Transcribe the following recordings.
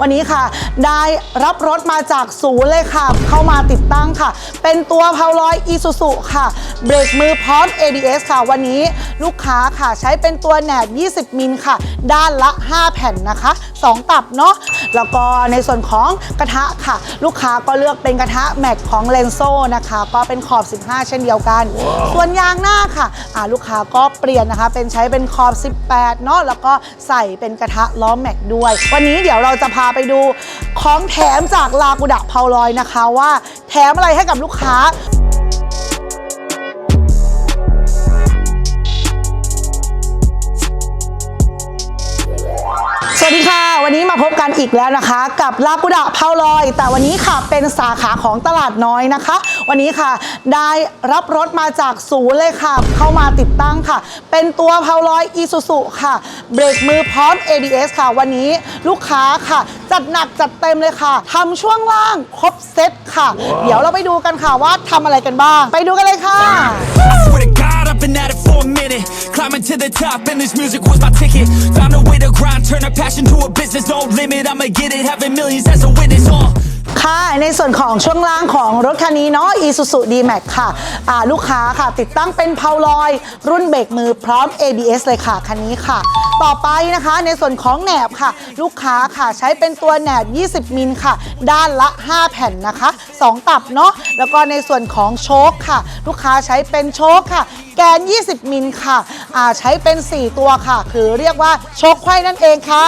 วันนี้ค่ะ ได้รับรถมาจากศูนย์เลยค่ะ เข้ามาติดตั้งค่ะ เป็นตัวเพาลอยอีซูซุค่ะเบรกมือพร้อม ABS ค่ะ วันนี้ลูกค้าค่ะใช้เป็นตัวแหนบ 20 มิลค่ะ ด้านละ 5 แผ่นนะคะ 2 ตับเนาะแล้วก็ในส่วนของกระทะค่ะ ลูกค้าก็เลือกเป็นกระทะแม็กของเลนโซนะคะ ก็เป็นขอบ 15 เช่นเดียวกันส่วนยางหน้าค่ะอ่าลูกค้าก็เปลี่ยนนะคะ เป็นใช้เป็นขอบ 18 เนาะแล้วก็ใส่เป็นกระทะล้อแม็กด้วย วันนี้เดี๋ยวเราจะพาไปดูของแถมจากลากุดะเพาลอยนะคะว่า แถมอะไรให้กับลูกค้าสวัสดีค่ะ วันนี้มาพบกันอีกแล้วนะคะ กับลากุดะเพาลอย แต่วันนี้ค่ะเป็นสาขาของตลาดน้อยนะคะ วันนี้ค่ะ ได้รับรถมาจากศูนย์เลยค่ะ เข้ามาติดตั้งค่ะ เป็นตัวเพาลอยอีซูซุค่ะ เบรกมือพร้อม ABS ค่ะ วันนี้ลูกค้าค่ะ จัดหนักจัดเต็มเลยค่ะทำช่วงล่างครบเซตค่ะ เดี๋ยวเราไปดูกันค่ะว่าทำอะไรกันบ้าง ไปดูกันเลยค่ะ wow. I've been at it for a minute. Climbing to the top, and this music was my ticket. Found a way to grind, turn a passion to a business. No limit, I'ma get it. Having millions as a witness. Uh. ค่ะในส่วนของช่วงล่างของรถคันนี้เนาะ Isuzu D-Max ค่ะอ่าลูกค้าค่ะติดตั้งเป็นเพาลอย รุ่นเบรกมือพร้อม ABS เลยค่ะ คันนี้ค่ะ ต่อไปนะคะในส่วนของแหนบค่ะ ลูกค้าค่ะใช้เป็นตัวแหนบ 20 มิลค่ะ ด้านละ 5 แผ่นนะคะ 2 ตับเนาะแล้วก็ในส่วนของโชคค่ะ ลูกค้าใช้เป็นโชคค่ะ แกน 20 มิลค่ะอ่าใช้เป็น 4 ตัวค่ะ คือเรียกว่าโชคไขว้นั่นเองค่ะ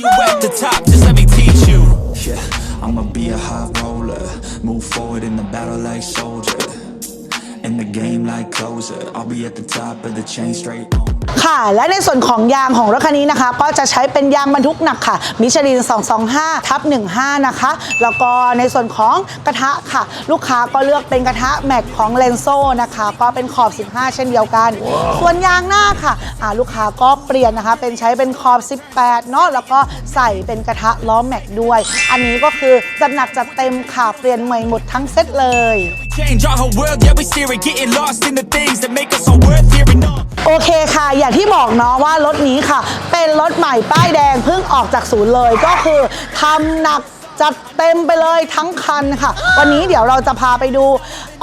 You at the top, just let me teach you. Yeah, I'ma be a high roller. Move forward in the battle like soldier. In the game like closer. I'll be at the top of the chain straight on. ค่ะ และในส่วนของยางของรถคันนี้นะคะ ก็จะใช้เป็นยางบรรทุกหนักค่ะ มิชลิน 225 ทับ 15 นะคะ แล้วก็ในส่วนของกระทะค่ะ ลูกค้าก็เลือกเป็นกระทะแม็กของเลนโซนะคะ ก็เป็นขอบ 15 เช่นเดียวกัน ส่วนยางหน้าค่ะอ่าลูกค้าก็เปลี่ยนนะคะ เป็นใช้เป็นขอบ 18 เนาะ แล้วก็ใส่เป็นกระทะล้อแม็กด้วย อันนี้ก็คือจัดหนักจัดเต็มค่ะ เปลี่ยนใหม่หมดทั้งเซตเลย Change our whole world, yeah, we steer it. Getting lost in the things บอกเนาะว่ารถนี้ค่ะ เป็นรถใหม่ป้ายแดงเพิ่งออกจากศูนย์เลยก็คือทำหนักจัดเต็มไปเลยทั้งคันค่ะ วันนี้เดี๋ยวเราจะพาไปดู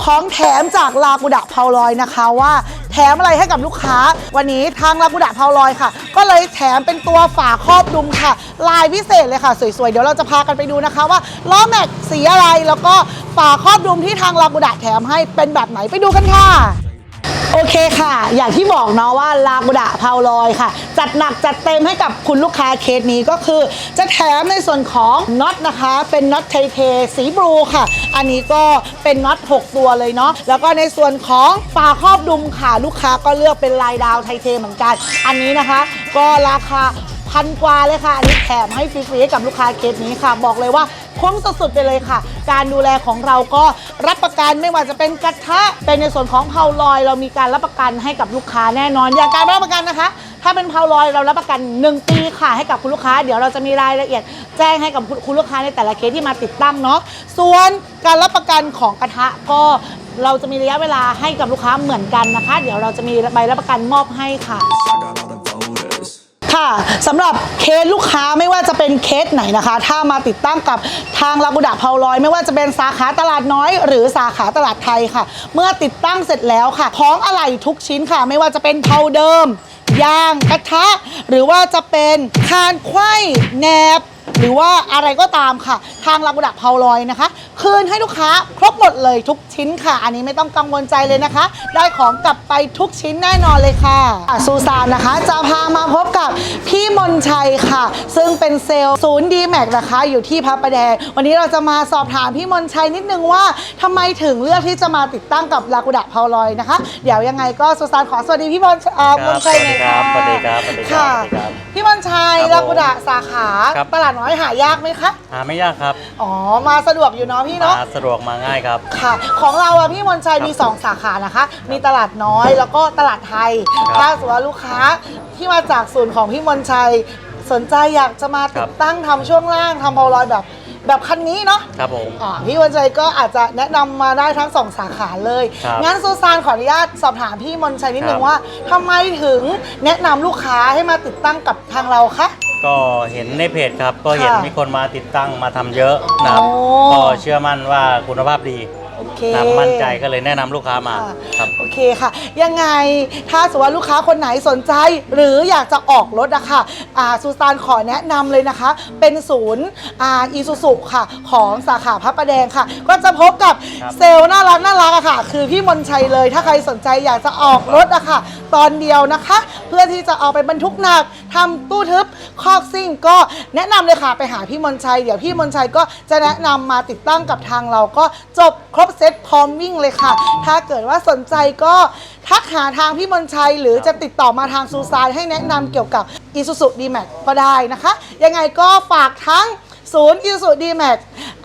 ของแถมจากลากุดะเพาลอยนะคะว่าแถมอะไรให้กับลูกค้า วันนี้ทางลากุดะเพาลอยค่ะ ก็เลยแถมเป็นตัวฝาครอบดุมค่ะ ลายพิเศษเลยค่ะ สวยๆ เดี๋ยวเราจะพากันไปดูนะคะว่าล้อแม็กสีอะไรแล้วก็ฝาครอบดุมที่ทางลากุดะแถมให้เป็นแบบไหนไปดูกันค่ะ โอเคค่ะ อย่างที่บอกเนาะว่าลากุดะเพาลอยค่ะ จัดหนักจัดเต็มให้กับคุณลูกค้าเคสนี้ก็คือ จะแถมในส่วนของน็อตนะคะ เป็นน็อตไทเทสีบลูค่ะ อันนี้ก็เป็นน็อต 6 ตัวเลยเนาะแล้วก็ในส่วนของฝาครอบดุมค่ะลูกค้าก็เลือกเป็นลายดาวไทเทเหมือนกัน อันนี้นะคะ ก็ราคาพันกว่าเลยค่ะ อันนี้แถมให้ฟรีๆให้กับลูกค้าเคสนี้ค่ะ บอกเลยว่า คุ้มสุดๆไปเลยค่ะ การดูแลของเราก็รับประกันไม่ว่าจะเป็นกระทะเป็นในส่วนของเพาลอย เรามีการรับประกันให้กับลูกค้าแน่นอน อย่างการรับประกันนะคะ ถ้าเป็นเพาลอยเรารับประกัน 1 ปีค่ะให้กับคุณลูกค้า เดี๋ยวเราจะมีรายละเอียด แจ้งให้กับคุณลูกค้าในแต่ละเคสที่มาติดตั้งเนาะส่วนการรับประกันของกระทะก็เราจะมีระยะเวลาให้กับลูกค้าเหมือนกันนะคะ เดี๋ยวเราจะมีใบรับประกันมอบให้ค่ะ ค่ะสำหรับเคสลูกค้าไม่ว่าจะเป็นเคสไหนนะคะ ถ้ามาติดตั้งกับทางลากุดะเพาลอย ไม่ว่าจะเป็นสาขาตลาดน้อย หรือสาขาตลาดไทยค่ะ เมื่อติดตั้งเสร็จแล้วค่ะ ของอะไหล่ทุกชิ้นค่ะ ไม่ว่าจะเป็นเพาเดิมยางกระทะ หรือว่าจะเป็นคานไขว้แหนบ หรือว่าอะไรก็ตามค่ะ ทางลากุดะเพาลอยนะคะ คืนให้ลูกค้าครบหมดเลยทุกชิ้นค่ะ อันนี้ไม่ต้องกังวลใจเลยนะคะ ได้ของกลับไปทุกชิ้นแน่นอนเลยค่ะอะซูซานนะคะ จะพามาพบกับพี่มนชัยค่ะ ซึ่งเป็นเซลล์ศูนย์ดีแม็กนะคะ อยู่ที่พระประแดง วันนี้เราจะมาสอบถามพี่มนชัยนิดนึงว่าทำไมถึงเลือกที่จะมาติดตั้งกับลากุดะเพาลอยนะคะ เดี๋ยวยังไงก็ซูซานขอสวัสดีพี่มนเอ่อคมรับนชัยหน่อยค่ะสวัสดีครับสวัสดีครับค่ะ สวัสดีครับพี่มนชัยครับผมลากุดะสาขาครับ ตลาดน้อยหายากไหมคะ หาไม่ยากครับอ๋อ มาสะดวกอยู่เนาะพี่เนาะ มาสะดวกมาง่ายครับ ค่ะ ของเราอะพี่มนชัยมีครับ2สาขานะคะ มีตลาดน้อยแล้วก็ตลาดไทย ครับถ้าสมมติว่าลูกค้าที่มาจากศูนย์ของพี่มนชัย สนใจอยากจะมาติครัดบตั้งทำช่วงล่างทำพอลอยแบบ แบบคันนี้เนาะครับผม อ่าพี่มนชัยก็อาจจะแนะนำมาได้ทั้งสองสาขาเลย ครับงั้นซูซานขออนุญาตสอบถามพี่มนชัยนิดนึคงรับว่าทำไมถึงแนะนำลูกค้าให้มาติดตั้งกับทางเราคะ ก็เห็นในเพจครับ ก็เห็นค่ะมีคนมาติดตั้งมาทำเยอะนะครับ โอ้ ก็เชื่อมั่นว่าคุณภาพดีโอ เคครับมั่นใจก็เลยแนะนำลูกค้ามาค่ะครับโอเคค่ะ ยังไงถ้าสมมติว่าลูกค้าคนไหนสนใจ หรืออยากจะออกรถอะค่ะอ่าซูซานขอแนะนำเลยนะคะ เป็นศูนย์อ่าอีซูซุค่ะ ของสาขาพระประแดงค่ะ ก็จะพบกับครับเซลล์น่ารักน่ารักอะค่ะ คือพี่มนชัยเลย ถ้าใครสนใจอยากจะออกรถอะค่ะ ตอนเดียวนะคะ เพื่อที่จะเอาไปบรรทุกหนักทำตู้ทึบคอกซิ่ง ก็แนะนำเลยค่ะไปหาพี่มนชัย เดี๋ยวพี่มนชัยก็จะแนะนำมาติดตั้งกับทางเราก็จบครบเซตพร้อมวิ่งเลยค่ะ ถ้าเกิดว่าสนใจก็ทักหาทางพี่มนชัย หรือจะติดต่อมาทางซูซายให้แนะนำเกี่ยวกับ Isuzu D-Max ก็ได้นะคะ ยังไงก็ฝากทั้งศูนย์ Isuzu D-Max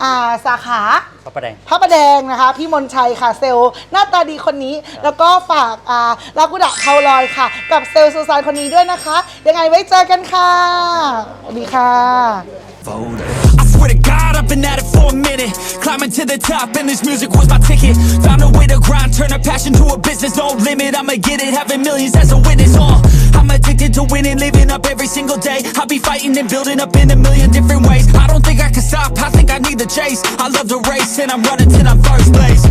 อ่าสาขาพระประแดงพระประแดงนะคะ พี่มนชัยค่ะเซลล์หน้าตาดีคนนี้ แล้วก็ฝากอ่าลากุดะเทาลอยค่ะ กับเซลล์ซูซานคนนี้ด้วยนะคะ ยังไงไว้เจอกันค่ะสวัสดีค่ะ voted. I swear to God, I've been at it for a minute. Climbing to the top, and this music was my ticket. Found a way to grind, turn a passion to a business. No limit, I'ma get it, having millions as a witness. Uh, I'm addicted to winning, living up every single day. I'll be fighting and building up in a million different ways. I don't think I can stop, I think I need the chase. I love to race, and I'm running till I'm first place.